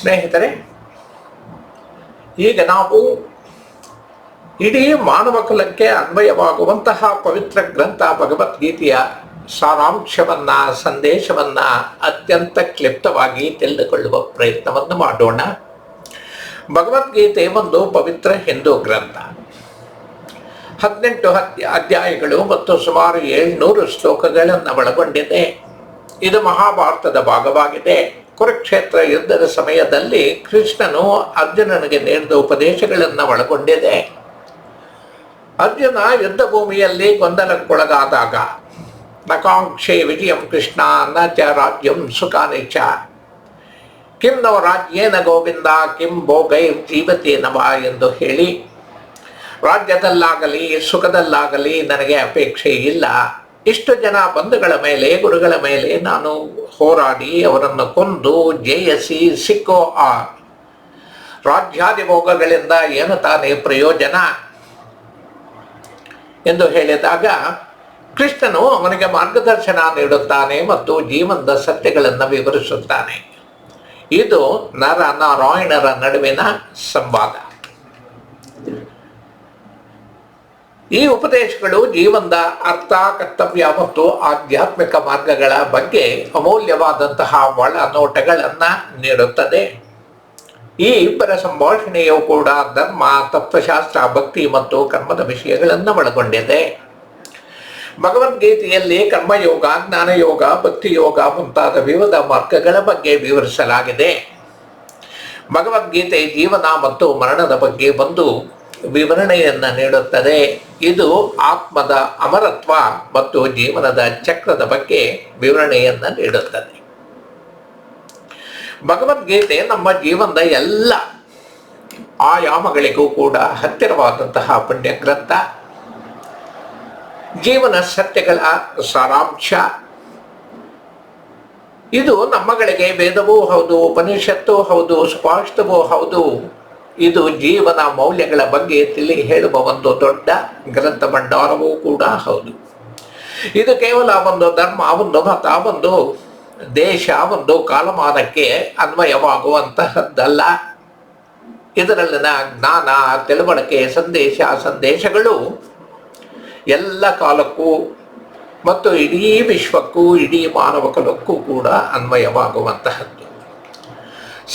ಸ್ನೇಹಿತರೆ, ಈಗ ನಾವು ಇಡೀ ಮಾನವ ಕುಲಕ್ಕೆ ಅನ್ವಯವಾಗುವಂತಹ ಪವಿತ್ರ ಗ್ರಂಥ ಭಗವದ್ಗೀತೆಯ ಸಾರಾಂಶವನ್ನ, ಸಂದೇಶವನ್ನ ಅತ್ಯಂತ ಕ್ಲಿಪ್ತವಾಗಿ ತಿಳಿದುಕೊಳ್ಳುವ ಪ್ರಯತ್ನವನ್ನು ಮಾಡೋಣ. ಭಗವದ್ಗೀತೆ ಒಂದು ಪವಿತ್ರ ಹಿಂದೂ ಗ್ರಂಥ. ಹದಿನೆಂಟು ಅಧ್ಯಾಯಗಳು ಮತ್ತು ಸುಮಾರು ಏಳ್ನೂರು ಶ್ಲೋಕಗಳನ್ನು ಒಳಗೊಂಡಿದೆ. ಇದು ಮಹಾಭಾರತದ ಭಾಗವಾಗಿದೆ. ಕುರುಕ್ಷೇತ್ರ ಯುದ್ಧದ ಸಮಯದಲ್ಲಿ ಕೃಷ್ಣನು ಅರ್ಜುನನಿಗೆ ನೀಡಿದ ಉಪದೇಶಗಳನ್ನು ಒಳಗೊಂಡಿದೆ. ಅರ್ಜುನ ಯುದ್ಧ ಭೂಮಿಯಲ್ಲಿ ಗೊಂದಲಕ್ಕೊಳಗಾದಾಗ, ನಕಾಂಕ್ಷೆ ವಿಜಯಂ ಕೃಷ್ಣ ನ ಚ ರಾಜ್ಯಂ ಸುಖಾನಿಚ ಕಿಂ ನವ ರಾಜ್ಯೇನ ಗೋವಿಂದ, ಕಿಂ ಭೋಗೈ ಜೀವತಿ ನವ ಎಂದು ಹೇಳಿ, ರಾಜ್ಯದಲ್ಲಾಗಲಿ ಸುಖದಲ್ಲಾಗಲಿ ನನಗೆ ಅಪೇಕ್ಷೆ ಇಲ್ಲ ಇಷ್ಟು ಜನ ಬಂಧುಗಳ ಮೇಲೆ, ಗುರುಗಳ ಮೇಲೆ ನಾನು ಹೋರಾಡಿ ಅವರನ್ನು ಕೊಂದು ಜಯಸಿ ಸಿಕ್ಕೋ ಆ ರಾಜ್ಯಾದಿ ಭೋಗಗಳಿಂದ ಏನು ತಾನೇ ಪ್ರಯೋಜನ ಎಂದು ಹೇಳಿದಾಗ, ಕೃಷ್ಣನು ಅವನಿಗೆ ಮಾರ್ಗದರ್ಶನ ನೀಡುತ್ತಾನೆ ಮತ್ತು ಜೀವನದ ಸತ್ಯಗಳನ್ನು ವಿವರಿಸುತ್ತಾನೆ. ಇದು ನರ ನಾರಾಯಣರ ನಡುವಿನ ಸಂವಾದ. ಈ ಉಪದೇಶಗಳು ಜೀವನದ ಅರ್ಥ, ಕರ್ತವ್ಯ ಮತ್ತು ಆಧ್ಯಾತ್ಮಿಕ ಮಾರ್ಗಗಳ ಬಗ್ಗೆ ಅಮೂಲ್ಯವಾದಂತಹ ಒಳ ನೋಟಗಳನ್ನ ನೀಡುತ್ತದೆ. ಈ ಇಬ್ಬರ ಸಂಭಾಷಣೆಯು ಕೂಡ ಧರ್ಮ, ತತ್ವಶಾಸ್ತ್ರ, ಭಕ್ತಿ ಮತ್ತು ಕರ್ಮದ ವಿಷಯಗಳನ್ನು ಒಳಗೊಂಡಿದೆ. ಭಗವದ್ಗೀತೆಯಲ್ಲಿ ಕರ್ಮಯೋಗ, ಜ್ಞಾನಯೋಗ, ಭಕ್ತಿಯೋಗ ಮುಂತಾದ ವಿವಿಧ ಮಾರ್ಗಗಳ ಬಗ್ಗೆ ವಿವರಿಸಲಾಗಿದೆ. ಭಗವದ್ಗೀತೆ ಜೀವನ ಮತ್ತು ಮರಣದ ಬಗ್ಗೆ ಒಂದು ವಿವರಣೆಯನ್ನ ನೀಡುತ್ತದೆ. ಇದು ಆತ್ಮದ ಅಮರತ್ವ ಮತ್ತು ಜೀವನದ ಚಕ್ರದ ಬಗ್ಗೆ ವಿವರಣೆಯನ್ನು ನೀಡುತ್ತದೆ. ಭಗವದ್ಗೀತೆ ನಮ್ಮ ಜೀವನದ ಎಲ್ಲ ಆಯಾಮಗಳಿಗೂ ಕೂಡ ಹತ್ತಿರವಾದಂತಹ ಪುಣ್ಯ ಗ್ರಂಥ ಜೀವನ ಸತ್ಯಗಳ ಸಾರಾಂಶ. ಇದು ನಮ್ಮಗಳಿಗೆ ವೇದವೂ ಹೌದು, ಉಪನಿಷತ್ತು ಹೌದು ಸುಭಾಷಿತವೂ ಹೌದು. ಇದು ಜೀವನ ಮೌಲ್ಯಗಳ ಬಗ್ಗೆ ತಿಳಿ ಹೇಳುವ ಒಂದು ದೊಡ್ಡ ಗ್ರಂಥ ಭಂಡಾರವೂ ಕೂಡ ಹೌದು. ಇದು ಕೇವಲ ಒಂದು ಧರ್ಮ, ಒಂದು ಮತ, ಒಂದು ದೇಶ, ಒಂದು ಕಾಲಮಾನಕ್ಕೆ ಅನ್ವಯವಾಗುವಂತಹದ್ದಲ್ಲ. ಇದರಲ್ಲಿನ ಜ್ಞಾನ, ತಿಳುವಳಿಕೆ, ಸಂದೇಶ, ಸಂದೇಶಗಳು ಎಲ್ಲ ಕಾಲಕ್ಕೂ ಮತ್ತು ಇಡೀ ವಿಶ್ವಕ್ಕೂ, ಇಡೀ ಮಾನವ ಕುಲಕ್ಕೂ ಕೂಡ ಅನ್ವಯವಾಗುವಂತಹದ್ದು.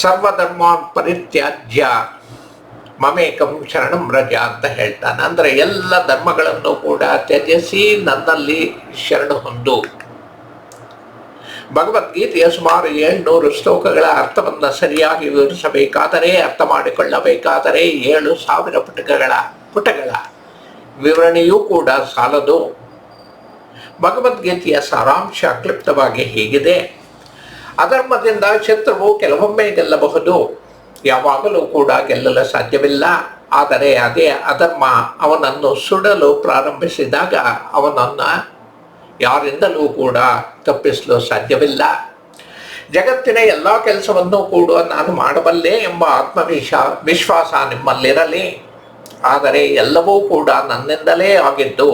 ಸರ್ವಧರ್ಮ ಪರಿತ್ಯಾಜ್ಯ ಮಮೇಕಂ ಶರಣಂ ರಜ ಅಂತ ಹೇಳ್ತಾನೆ. ಅಂದರೆ ಎಲ್ಲ ಧರ್ಮಗಳನ್ನು ಕೂಡ ತ್ಯಜಿಸಿ ನನ್ನಲ್ಲಿ ಶರಣು ಹೊಂದು. ಭಗವದ್ಗೀತೆಯ ಸುಮಾರು ಏಳ್ನೂರು ಶ್ಲೋಕಗಳ ಅರ್ಥವನ್ನು ಸರಿಯಾಗಿ ವಿವರಿಸಬೇಕಾದರೆ, ಅರ್ಥ ಮಾಡಿಕೊಳ್ಳಬೇಕಾದರೆ ಏಳು ಸಾವಿರ ಪುಟಗಳ ಪುಟಗಳ ವಿವರಣೆಯೂ ಕೂಡ ಸಾಲದು. ಭಗವದ್ಗೀತೆಯ ಸಾರಾಂಶ ಕ್ಲಿಪ್ತವಾಗಿ ಹೀಗಿದೆ. ಅಧರ್ಮದಿಂದ ಶತ್ರುವು ಕೆಲವೊಮ್ಮೆ ಗೆಲ್ಲಬಹುದು. ಯಾವಾಗಲೂ ಕೂಡ ಗೆಲ್ಲಲು ಸಾಧ್ಯವಿಲ್ಲ. ಆದರೆ ಅದೇ ಅಧರ್ಮ ಅವನನ್ನು ಸುಡಲು ಪ್ರಾರಂಭಿಸಿದಾಗ ಅವನನ್ನು ಯಾರಿಂದಲೂ ಕೂಡ ತಪ್ಪಿಸಲು ಸಾಧ್ಯವಿಲ್ಲ. ಜಗತ್ತಿನ ಎಲ್ಲ ಕೆಲಸವನ್ನು ಕೂಡ ನಾನು ಮಾಡಬಲ್ಲೆ ಎಂಬ ಆತ್ಮವಿಶ್ವಾ ವಿಶ್ವಾಸ ನಿಮ್ಮಲ್ಲಿರಲಿ. ಆದರೆ ಎಲ್ಲವೂ ಕೂಡ ನನ್ನಿಂದಲೇ ಆಗಿದ್ದು,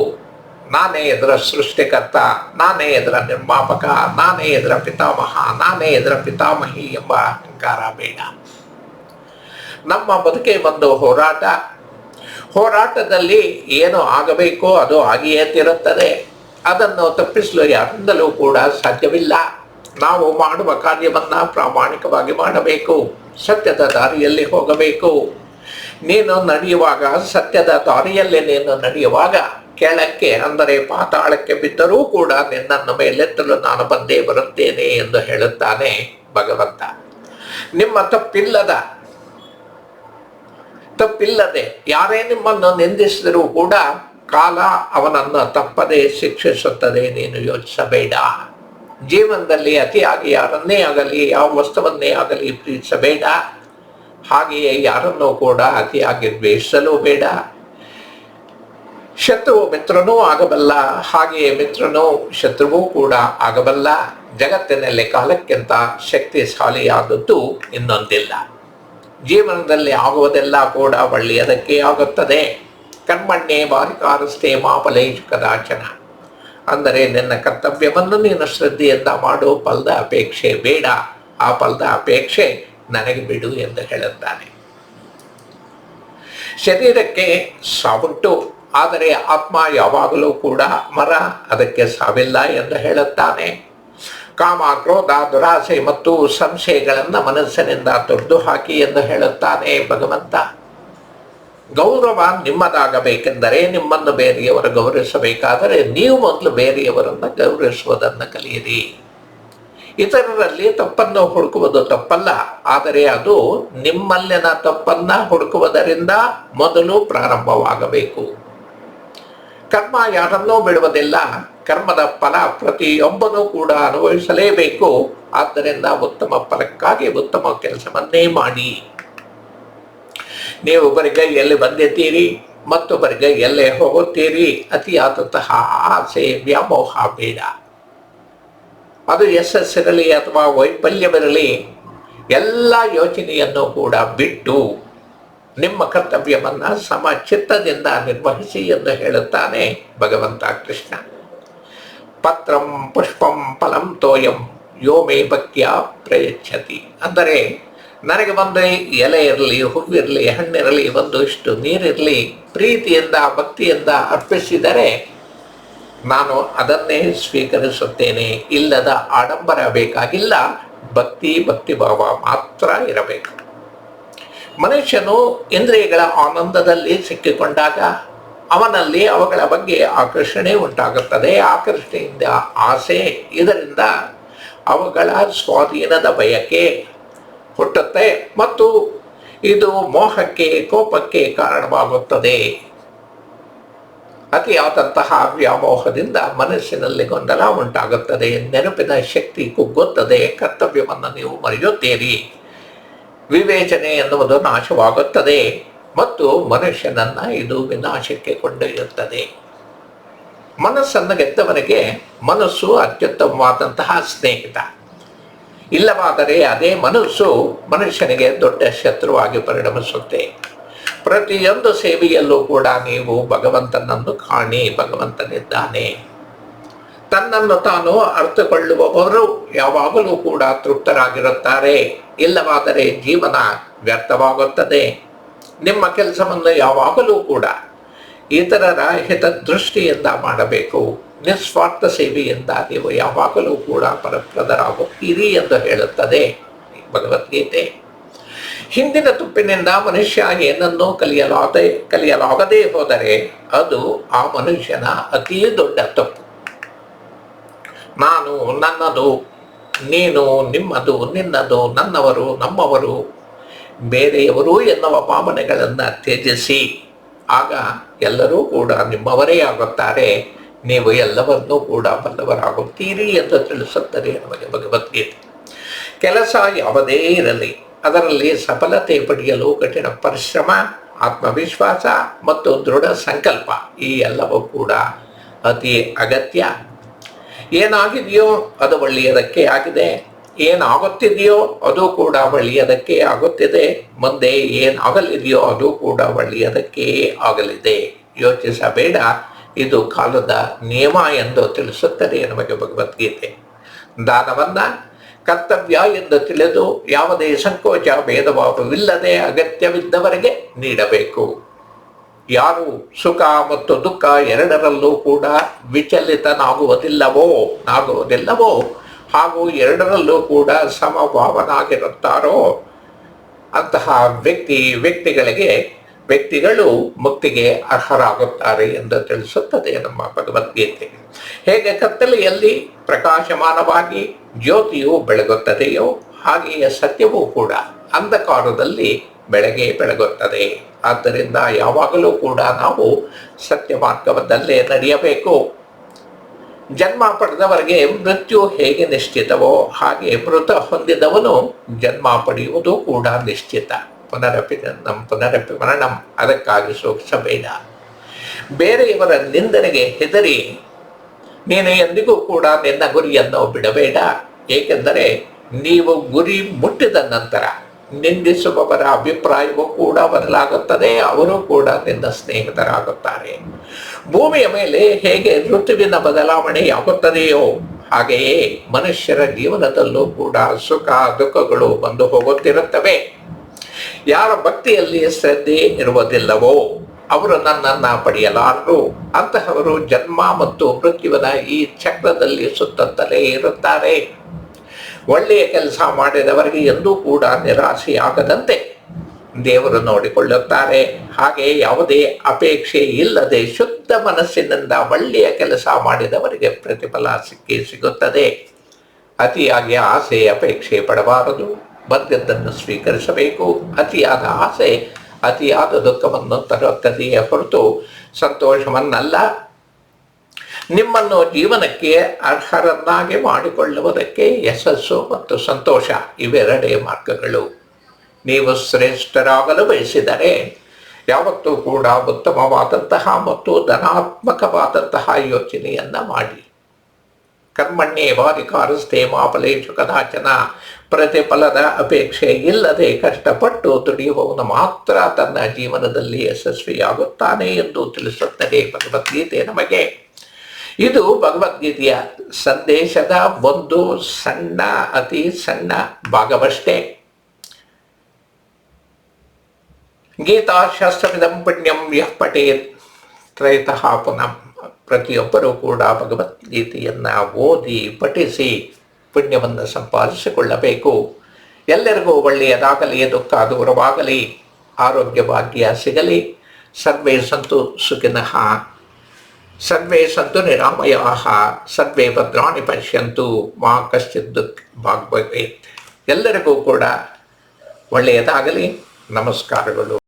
ನಾನೇ ಇದರ ಸೃಷ್ಟಿಕರ್ತ, ನಾನೇ ಇದರ ನಿರ್ಮಾಪಕ, ನಾನೇ ಇದರ ಪಿತಾಮಹ, ನಾನೇ ಇದರ ಪಿತಾಮಹಿ ಎಂಬ ಅಹಂಕಾರ ಬೇಡ. ನಮ್ಮ ಬದುಕೆ ಒಂದು ಹೋರಾಟ. ಹೋರಾಟದಲ್ಲಿ ಏನು ಆಗಬೇಕೋ ಅದು ಆಗಿಯೇ ತಿರುತ್ತದೆ. ಅದನ್ನು ತಪ್ಪಿಸಲು ಯಾರಿಂದಲೂ ಕೂಡ ಸಾಧ್ಯವಿಲ್ಲ. ನಾವು ಮಾಡುವ ಕಾರ್ಯವನ್ನು ಪ್ರಾಮಾಣಿಕವಾಗಿ ಮಾಡಬೇಕು. ಸತ್ಯದ ದಾರಿಯಲ್ಲಿ ಹೋಗಬೇಕು. ನೀನು ನಡೆಯುವಾಗ, ಸತ್ಯದ ದಾರಿಯಲ್ಲಿ ನೀನು ನಡೆಯುವಾಗ ಕೆಳಕ್ಕೆ ಅಂದರೆ ಪಾತಾಳಕ್ಕೆ ಬಿದ್ದರೂ ಕೂಡ ನಿನ್ನನ್ನು ಮೇಲೆತ್ತಲು ನಾನು ಬಂದೇ ಬರುತ್ತೇನೆ ಎಂದು ಹೇಳುತ್ತಾನೆ ಭಗವಂತ. ನಿಮ್ಮ ತಪ್ಪಿಲ್ಲದ ತಪ್ಪಿಲ್ಲದೆ ಯಾರೇ ನಿಮ್ಮನ್ನು ನಿಂದಿಸಿದರೂ ಕೂಡ ಕಾಲ ಅವನನ್ನು ತಪ್ಪದೆ ಶಿಕ್ಷಿಸುತ್ತದೆ, ನೀನು ಯೋಚಿಸಬೇಡ. ಜೀವನದಲ್ಲಿ ಅತಿಯಾಗಿ ಯಾರನ್ನೇ ಆಗಲಿ, ಯಾವ ವಸ್ತುವನ್ನೇ ಆಗಲಿ ಪ್ರೀತಿಸಬೇಡ. ಹಾಗೆಯೇ ಯಾರನ್ನೂ ಕೂಡ ಅತಿಯಾಗಿ ದ್ವೇಷಿಸಲು ಬೇಡ. ಶತ್ರು ಮಿತ್ರನೂ ಆಗಬಲ್ಲ, ಹಾಗೆಯೇ ಮಿತ್ರನೂ ಶತ್ರುವೂ ಕೂಡ ಆಗಬಲ್ಲ. ಜಗತ್ತಿನಲ್ಲಿ ಕಾಲಕ್ಕಿಂತ ಶಕ್ತಿಶಾಲಿಯಾದದ್ದು ಇನ್ನೊಂದಿಲ್ಲ. ಜೀವನದಲ್ಲಿ ಆಗುವುದೆಲ್ಲ ಕೂಡ ಒಳ್ಳೆಯದಕ್ಕೆ ಆಗುತ್ತದೆ. ಕರ್ಮಣ್ಣೆ ಬಾರಿಕಾರಸ್ಥೆ ಮಾಪಲೇಶು ಕದಾಚನ. ಅಂದರೆ ನಿನ್ನ ಕರ್ತವ್ಯವನ್ನು ನೀನು ಶ್ರದ್ಧೆಯಿಂದ ಮಾಡು, ಫಲದ ಅಪೇಕ್ಷೆ ಬೇಡ. ಆ ಫಲದ ಅಪೇಕ್ಷೆ ನನಗೆ ಬಿಡು ಎಂದು ಹೇಳುತ್ತಾನೆ. ಶರೀರಕ್ಕೆ ಸಾವುಂಟು, ಆದರೆ ಆತ್ಮ ಯಾವಾಗಲೂ ಕೂಡ ಮರ, ಅದಕ್ಕೆ ಸಾವಿಲ್ಲ ಎಂದು ಹೇಳುತ್ತಾನೆ. ಕಾಮ ಕ್ರೋಧ ದುರಾಸೆ ಮತ್ತು ಸಂಶಯಗಳನ್ನು ಮನಸ್ಸಿನಿಂದ ತೊಡೆದು ಹಾಕಿ ಎಂದು ಹೇಳುತ್ತಾನೆ ಭಗವಂತ. ಗೌರವ ನಿಮ್ಮದಾಗಬೇಕೆಂದರೆ ನಿಮ್ಮನ್ನು ಬೇರೆಯವರು ಗೌರವಿಸಬೇಕಾದರೆ ನೀವು ಮೊದಲು ಬೇರೆಯವರನ್ನು ಗೌರವಿಸುವುದನ್ನು ಕಲಿಯಿರಿ. ಇತರರಲ್ಲಿ ತಪ್ಪನ್ನು ಹುಡುಕುವುದು ತಪ್ಪಲ್ಲ, ಆದರೆ ಅದು ನಿಮ್ಮಲ್ಲಿನ ತಪ್ಪನ್ನು ಹುಡುಕುವುದರಿಂದ ಮೊದಲು ಪ್ರಾರಂಭವಾಗಬೇಕು. ಕರ್ಮ ಯಾರನ್ನೂ ಬಿಡುವುದಿಲ್ಲ. ಕರ್ಮದ ಫಲ ಪ್ರತಿಯೊಬ್ಬನೂ ಕೂಡ ಅನುಭವಿಸಲೇಬೇಕು. ಆದ್ದರಿಂದ ಉತ್ತಮ ಫಲಕ್ಕಾಗಿ ಉತ್ತಮ ಕೆಲಸವನ್ನೇ ಮಾಡಿ. ನೀವು ಬರಿಗೈಯಲ್ಲಿ ಬಂದಿದ್ದೀರಿ? ಮತ್ತು ಬರಿಗೈಯಲ್ಲೇ ಹೋಗುತ್ತೀರಿ? ಅತಿಯಾದಂತಹ ಆಸೆ, ವ್ಯಾಮೋಹ ಬೇಡ. ಅದು ಯಶಸ್ಸಿರಲಿ ಅಥವಾ ವೈಫಲ್ಯವಿರಲಿ, ಎಲ್ಲ ಯೋಚನೆಯನ್ನು ಕೂಡ ಬಿಟ್ಟು ನಿಮ್ಮ ಕರ್ತವ್ಯವನ್ನು ಸಮಚಿತ್ತದಿಂದ ನಿರ್ವಹಿಸಿ ಎಂದು ಹೇಳುತ್ತಾನೆ ಭಗವಂತ ಕೃಷ್ಣ. ಪತ್ರಂ ಪುಷ್ಪಂ ಫಲಂ ತೋಯಂ ಯೋ ಮೇ ಭಕ್ತಿಯ ಪ್ರಯಚ್ಛತಿ. ಅಂದರೆ, ನನಗೆ ಬಂದರೆ ಎಲೆ ಇರಲಿ ಹೂವಿರಲಿ ಹಣ್ಣಿರಲಿ ಇಷ್ಟು ನೀರಿರಲಿ, ಪ್ರೀತಿಯಿಂದ, ಭಕ್ತಿಯಿಂದ ಅರ್ಪಿಸಿದರೆ ನಾನು ಅದನ್ನೇ ಸ್ವೀಕರಿಸುತ್ತೇನೆ. ಇಲ್ಲದ ಆಡಂಬರ ಬೇಕಾಗಿಲ್ಲ, ಭಕ್ತಿ ಭಕ್ತಿ ಭಾವ ಮಾತ್ರ ಇರಬೇಕು. ಮನುಷ್ಯನು ಇಂದ್ರಿಯಗಳ ಆನಂದದಲ್ಲಿ ಸಿಕ್ಕಿಕೊಂಡಾಗ ಅವನಲ್ಲಿ ಅವುಗಳ ಬಗ್ಗೆ ಆಕರ್ಷಣೆ ಉಂಟಾಗುತ್ತದೆ. ಆಕರ್ಷಣೆಯಿಂದ ಆಸೆ. ಇದರಿಂದ ಅವುಗಳ ಸ್ವಾಧೀನದ ಬಯಕೆ ಹುಟ್ಟುತ್ತೆ ಮತ್ತು ಇದು ಮೋಹಕ್ಕೆ, ಕೋಪಕ್ಕೆ ಕಾರಣವಾಗುತ್ತದೆ. ಅತಿಯಾದಂತಹ ವ್ಯಾಮೋಹದಿಂದ ಮನಸ್ಸಿನಲ್ಲಿ ಗೊಂದಲ ಉಂಟಾಗುತ್ತದೆ. ನೆನಪಿನ ಶಕ್ತಿ ಕುಗ್ಗುತ್ತದೆ. ಕರ್ತವ್ಯವನ್ನು ನೀವು ಮರೆಯುತ್ತೀರಿ. ವಿವೇಚನೆ ಎನ್ನುವುದು ನಾಶವಾಗುತ್ತದೆ ಮತ್ತು ಮನುಷ್ಯನನ್ನ ಇದು ವಿನಾಶಕ್ಕೆ ಕೊಂಡೊಯ್ಯುತ್ತದೆ. ಮನಸ್ಸನ್ನು ಗೆದ್ದವರಿಗೆ ಮನಸ್ಸು ಅತ್ಯುತ್ತಮವಾದಂತಹ ಸ್ನೇಹಿತ. ಇಲ್ಲವಾದರೆ ಅದೇ ಮನಸ್ಸು ಮನುಷ್ಯನಿಗೆ ದೊಡ್ಡ ಶತ್ರುವಾಗಿ ಪರಿಣಮಿಸುತ್ತೆ. ಪ್ರತಿಯೊಂದು ಸೇವೆಯಲ್ಲೂ ಕೂಡ ನೀವು ಭಗವಂತನನ್ನು ಕಾಣಿ ಭಗವಂತನಿದ್ದಾನೆ. ತನ್ನನ್ನು ತಾನು ಅರ್ಥಕೊಳ್ಳುವವರು ಯಾವಾಗಲೂ ಕೂಡ ತೃಪ್ತರಾಗಿರುತ್ತಾರೆ. ಇಲ್ಲವಾದರೆ ಜೀವನ ವ್ಯರ್ಥವಾಗುತ್ತದೆ. ನಿಮ್ಮ ಕೆಲಸವನ್ನು ಯಾವಾಗಲೂ ಕೂಡ ಇತರರ ಹಿತದೃಷ್ಟಿಯಿಂದ ಮಾಡಬೇಕು. ನಿಸ್ವಾರ್ಥ ಸೇವೆಯಿಂದ ನೀವು ಯಾವಾಗಲೂ ಕೂಡ ಪರಪ್ರದರಾಗುತ್ತೀರಿ ಎಂದು ಹೇಳುತ್ತದೆ ಭಗವದ್ಗೀತೆ. ಹಿಂದಿನ ತುಪ್ಪಿನಿಂದ ಮನುಷ್ಯ ಏನನ್ನೂ ಕಲಿಯಲಾಗದೆ ಕಲಿಯಲಾಗದೇ ಹೋದರೆ ಅದು ಆ ಮನುಷ್ಯನ ಅತೀ ದೊಡ್ಡ ತಪ್ಪು. ನಾನು ನನ್ನದು, ನೀನು ನಿಮ್ಮದು, ನಿನ್ನದು, ನನ್ನವರು, ನಮ್ಮವರು, ಬೇರೆಯವರು ಎನ್ನುವ ಭಾವನೆಗಳನ್ನು ತ್ಯಜಿಸಿ. ಆಗ ಎಲ್ಲರೂ ಕೂಡ ನಿಮ್ಮವರೇ ಆಗುತ್ತಾರೆ. ನೀವು ಎಲ್ಲವನ್ನೂ ಕೂಡ ಬಲ್ಲವರಾಗುತ್ತೀರಿ ಎಂದು ತಿಳಿಸುತ್ತದೆ ನಮಗೆ ಭಗವದ್ಗೀತೆ. ಕೆಲಸ ಯಾವುದೇ ಇರಲಿ, ಅದರಲ್ಲಿ ಸಫಲತೆ ಪಡೆಯಲು ಕಠಿಣ ಪರಿಶ್ರಮ, ಆತ್ಮವಿಶ್ವಾಸ ಮತ್ತು ದೃಢ ಸಂಕಲ್ಪ ಈ ಎಲ್ಲವೂ ಕೂಡ ಅತಿ ಅಗತ್ಯ. ಏನಾಗಿದೆಯೋ ಅದು ಒಳ್ಳೆಯದಕ್ಕೆ ಆಗಿದೆ. ಏನಾಗುತ್ತಿದೆಯೋ ಅದು ಕೂಡ ಒಳ್ಳೆಯದಕ್ಕೆ ಆಗುತ್ತಿದೆ. ಮುಂದೆ ಏನಾಗಲಿದೆಯೋ ಅದು ಕೂಡ ಒಳ್ಳೆಯದಕ್ಕೆ ಆಗಲಿದೆ. ಯೋಚಿಸಬೇಡ. ಇದು ಕಾಲದ ನಿಯಮ ಎಂದು ತಿಳಿಸುತ್ತದೆ ನಮಗೆ ಭಗವದ್ಗೀತೆ. ದಾನವನ್ನ ಕರ್ತವ್ಯ ಎಂದು ತಿಳಿದು ಯಾವುದೇ ಸಂಕೋಚ, ಭೇದಭಾವವಿಲ್ಲದೆ ಅಗತ್ಯವಿದ್ದವರಿಗೆ ನೀಡಬೇಕು. ಯಾರು ಸುಖ ಮತ್ತು ದುಃಖ ಎರಡರಲ್ಲೂ ಕೂಡ ವಿಚಲಿತನಾಗುವುದಿಲ್ಲವೋ, ನಾಗುವುದಿಲ್ಲವೋ, ಹಾಗೂ ಎರಡರಲ್ಲೂ ಕೂಡ ಸಮಭಾವನಾಗಿರುತ್ತಾರೋ, ಅಂತಹ ವ್ಯಕ್ತಿ ವ್ಯಕ್ತಿಗಳಿಗೆ ವ್ಯಕ್ತಿಗಳು ಮುಕ್ತಿಗೆ ಅರ್ಹರಾಗುತ್ತಾರೆ ಎಂದು ತಿಳಿಸುತ್ತದೆ ನಮ್ಮ ಭಗವದ್ಗೀತೆ. ಹೇಗೆ ಕತ್ತಲೆಯಲ್ಲಿ ಪ್ರಕಾಶಮಾನವಾಗಿ ಜ್ಯೋತಿಯು ಬೆಳಗುತ್ತದೆಯೋ ಹಾಗೆಯೇ ಸತ್ಯವೂ ಕೂಡ. ಅಂಧಕಾರದಲ್ಲಿ ಬೆಳಗ್ಗೆ ಬೆಳಗುತ್ತದೆ. ಆದ್ದರಿಂದ ಯಾವಾಗಲೂ ಕೂಡ ನಾವು ಸತ್ಯ ಮಾರ್ಗದಲ್ಲೇ ನಡೆಯಬೇಕು. ಜನ್ಮ ಪಡೆದವರಿಗೆ ಮೃತ್ಯು ಹೇಗೆ ನಿಶ್ಚಿತವೋ ಹಾಗೆ ಮೃತ ಹೊಂದಿದವನು ಜನ್ಮ ಪಡೆಯುವುದು ಕೂಡ ನಿಶ್ಚಿತ. ಪುನರಪಿ ನಮ್ಮ ಪುನರಪಿ ಮರಣಂ ಅದಕ್ಕಾಗಿ ಸೂಕ್ಷಬೇಡ ಬೇರೆಯವರ ನಿಂದನೆಗೆ ಹೆದರಿ, ನೀನು ಎಂದಿಗೂ ಕೂಡ ನಿನ್ನ ಗುರಿಯನ್ನು ಬಿಡಬೇಡ. ಏಕೆಂದರೆ ನೀವು ಗುರಿ ಮುಟ್ಟಿದ ನಂತರ ನಿಂದಿಸುವವರ ಅಭಿಪ್ರಾಯವೂ ಕೂಡ ಬದಲಾಗುತ್ತದೆ, ಅವರು ಕೂಡ ನಿನ್ನ ಸ್ನೇಹಿತರಾಗುತ್ತಾರೆ. ಭೂಮಿಯ ಮೇಲೆ ಹೇಗೆ ಋತುವಿನ ಬದಲಾವಣೆಯಾಗುತ್ತದೆಯೋ ಹಾಗೆಯೇ ಮನುಷ್ಯರ ಜೀವನದಲ್ಲೂ ಕೂಡ ಸುಖ, ದುಃಖಗಳು ಬಂದು ಹೋಗುತ್ತಿರುತ್ತವೆ. ಯಾರ ಭಕ್ತಿಯಲ್ಲಿ ಶ್ರದ್ಧೆ ಇರುವುದಿಲ್ಲವೋ, ಅವರು ನನ್ನನ್ನ ಪಡೆಯಲಾರರು. ಅಂತಹವರು ಜನ್ಮ ಮತ್ತು ಮೃತ್ಯುವಿನ ಈ ಚಕ್ರದಲ್ಲಿ ಸುತ್ತುತ್ತಲೇ ಇರುತ್ತಾರೆ. ಒಳ್ಳೆಯ ಕೆಲಸ ಮಾಡಿದವರಿಗೆ ಎಂದೂ ಕೂಡ ನಿರಾಸೆಯಾಗದಂತೆ ದೇವರು ನೋಡಿಕೊಳ್ಳುತ್ತಾರೆ. ಹಾಗೆ ಯಾವುದೇ ಅಪೇಕ್ಷೆ ಇಲ್ಲದೆ ಶುದ್ಧ ಮನಸ್ಸಿನಿಂದ ಒಳ್ಳೆಯ ಕೆಲಸ ಮಾಡಿದವರಿಗೆ ಪ್ರತಿಫಲ ಸಿಕ್ಕಿ ಸಿಗುತ್ತದೆ. ಅತಿಯಾಗಿ ಆಸೆ, ಅಪೇಕ್ಷೆ ಪಡಬಾರದು. ಬಂದದ್ದನ್ನು ಸ್ವೀಕರಿಸಬೇಕು. ಅತಿಯಾದ ಆಸೆ ಅತಿಯಾದ ದುಃಖವನ್ನು ತರುತ್ತದೆಯೇ ಹೊರತು ಸಂತೋಷವನ್ನಲ್ಲ. ನಿಮ್ಮನ್ನು ಜೀವನಕ್ಕೆ ಅರ್ಹರನ್ನಾಗಿ ಮಾಡಿಕೊಳ್ಳುವುದಕ್ಕೆ ಯಶಸ್ಸು ಮತ್ತು ಸಂತೋಷ ಇವೆರಡೇ ಮಾರ್ಗಗಳು. ನೀವು ಶ್ರೇಷ್ಠರಾಗಲು ಬಯಸಿದರೆ ಯಾವತ್ತೂ ಕೂಡ ಉತ್ತಮವಾದಂತಹ ಮತ್ತು ಧನಾತ್ಮಕವಾದಂತಹ ಯೋಚನೆಯನ್ನ ಮಾಡಿ. ಕರ್ಮಣ್ಯೇವಾಧಿಕಾರಸ್ಥೆ ಮಾಫಲೇಶು ಕದಾಚನ ಪ್ರತಿಫಲದ ಅಪೇಕ್ಷೆ ಇಲ್ಲದೆ ಕಷ್ಟಪಟ್ಟು ದುಡಿಯುವವನು ಮಾತ್ರ ತನ್ನ ಜೀವನದಲ್ಲಿ ಯಶಸ್ವಿಯಾಗುತ್ತಾನೆ ಎಂದು ತಿಳಿಸುತ್ತದೆ ಭಗವದ್ಗೀತೆ ನಮಗೆ. ಇದು ಭಗವದ್ಗೀತೆಯ ಸಂದೇಶದ ಒಂದು ಸಣ್ಣ, ಅತಿ ಸಣ್ಣ ಭಾಗವಷ್ಟೇ. ಗೀತಾಶಾಸ್ತ್ರವಿದಂ ಪುಣ್ಯಂ ಯಃ ಪಠೇತ್. ಪುನಃ ಪ್ರತಿಯೊಬ್ಬರೂ ಕೂಡ ಭಗವದ್ಗೀತೆಯನ್ನು ಓದಿ, ಪಠಿಸಿ ಪುಣ್ಯವನ್ನು ಸಂಪಾದಿಸಿಕೊಳ್ಳಬೇಕು. ಎಲ್ಲರಿಗೂ ಒಳ್ಳೆಯದಾಗಲಿ, ದುಃಖ ದೂರವಾಗಲಿ ಆರೋಗ್ಯ ಭಾಗ್ಯ ಸಿಗಲಿ. ಸರ್ವೇ ಸಂತು ಸುಖಿನಃ. ಸರ್ವೇ ಸಂತು ನಿರಾಮಯಾಹ ಸರ್ವೇ ಭದ್ರಾಣಿ ಪಶ್ಯಂತು ಮಾ ಕಶ್ಚಿತ್ ದುಃಖ ಭಾಗವತ್ ಎಲ್ಲರಿಗೂ ಕೂಡ ಒಳ್ಳೆಯದಾಗಲಿ. ನಮಸ್ಕಾರಗಳು.